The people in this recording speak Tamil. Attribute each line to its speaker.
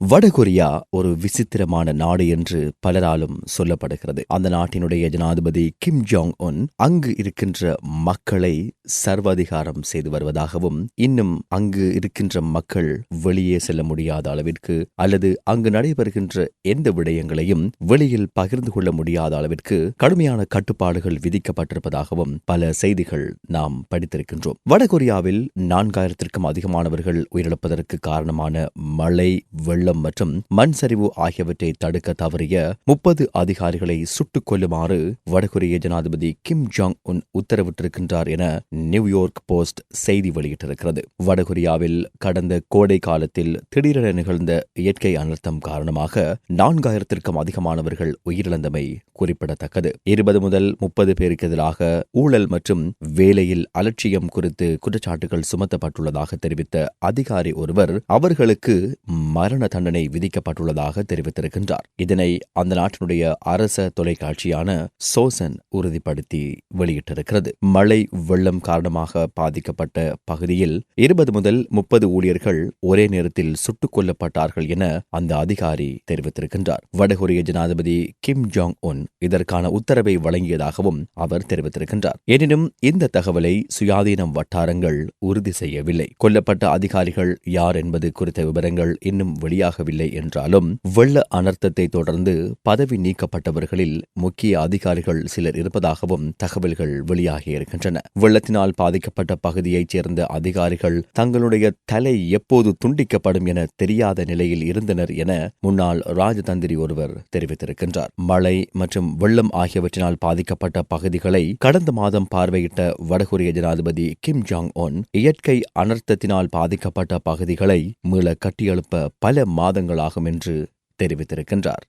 Speaker 1: வடகொரியா ஒரு விசித்திரமான நாடு என்று பலராலும் சொல்லப்படுகிறது. அந்த நாட்டினுடைய ஜனாதிபதி கிம் ஜாங் உன் அங்கு இருக்கின்ற மக்களை சர்வாதிகாரம் செய்து வருவதாகவும் இன்னும் அங்கு இருக்கின்ற மக்கள் வெளியே செல்ல முடியாத அளவிற்கு அல்லது அங்கு நடைபெறுகின்ற எந்த விடயங்களையும் வெளியில் பகிர்ந்து கொள்ள முடியாத அளவிற்கு கடுமையான கட்டுப்பாடுகள் விதிக்கப்பட்டிருப்பதாகவும் பல செய்திகள் நாம் படித்திருக்கின்றோம். வடகொரியாவில் நான்காயிரத்திற்கும் அதிகமானவர்கள் உயிரிழப்பதற்கு காரணமான மழை வெள்ளம் மற்றும் மண் சரிவு ஆகியவற்றை தடுக்க தவறிய முப்பது அதிகாரிகளை சுட்டுக் கொல்லுமாறு வடகொரிய ஜனாதிபதி கிம் ஜாங் உன் உத்தரவிட்டிருக்கின்றார் என நியூயோர்க் போஸ்ட் செய்தி வெளியிட்டிருக்கிறது. வடகொரியாவில் கடந்த கோடை காலத்தில் திடீரென நிகழ்ந்த இயற்கை அனர்த்தம் காரணமாக நான்காயிரத்திற்கும் அதிகமானவர்கள் உயிரிழந்தமை குறிப்பிடத்தக்கது. இருபது முதல் முப்பது பேருக்கு எதிராக ஊழல் மற்றும் வேலையில் அலட்சியம் குறித்து குற்றச்சாட்டுகள் சுமத்தப்பட்டுள்ளதாக தெரிவித்த அதிகாரி ஒருவர் அவர்களுக்கு மரண தண்டனை விதிக்கப்பட்டுள்ளதாக தெரிவித்திருக்கின்றார். இதனை அந்த நாட்டினுடைய அரச தொலைக்காட்சியான சோசன் உறுதிப்படுத்தி வெளியிட்டிருக்கிறது. மழை வெள்ளம் காரணமாக பாதிக்கப்பட்ட பகுதியில் இருபது முதல் முப்பது ஊழியர்கள் ஒரே நேரத்தில் சுட்டுக் கொல்லப்பட்டார்கள் என அந்த அதிகாரி தெரிவித்திருக்கின்றார். வடகொரிய ஜனாதிபதி கிம் ஜாங் உன் இதற்கான உத்தரவை வழங்கியதாகவும் அவர் தெரிவித்திருக்கின்றார். எனினும் இந்த தகவலை சுயாதீனம் வட்டாரங்கள் உறுதி செய்யவில்லை. கொல்லப்பட்ட அதிகாரிகள் யார் என்பது குறித்த விவரங்கள் இன்னும் வெளியாக வெளியாகவில்லை என்றாலும் வெள்ள அனர்த்தத்தை தொடர்ந்து பதவி நீக்கப்பட்டவர்களில் முக்கிய அதிகாரிகள் சிலர் இருப்பதாகவும் தகவல்கள் வெளியாகியிருக்கின்றன வெள்ளத்தினால் பாதிக்கப்பட்ட பகுதியைச் சேர்ந்த அதிகாரிகள் தங்களுடைய தலை எப்போது துண்டிக்கப்படும் என தெரியாத நிலையில் இருந்தனர் என முன்னாள் ராஜதந்திரி ஒருவர் தெரிவித்திருக்கின்றார். மழை மற்றும் வெள்ளம் ஆகியவற்றினால் பாதிக்கப்பட்ட பகுதிகளை கடந்த மாதம் பார்வையிட்ட வடகொரிய ஜனாதிபதி கிம் ஜாங் ஒன் இயற்கை அனர்த்தத்தினால் பாதிக்கப்பட்ட பகுதிகளை மீள கட்டியெழுப்ப பல மாதங்களாகும் என்று தெரிவித்திருக்கின்றார்.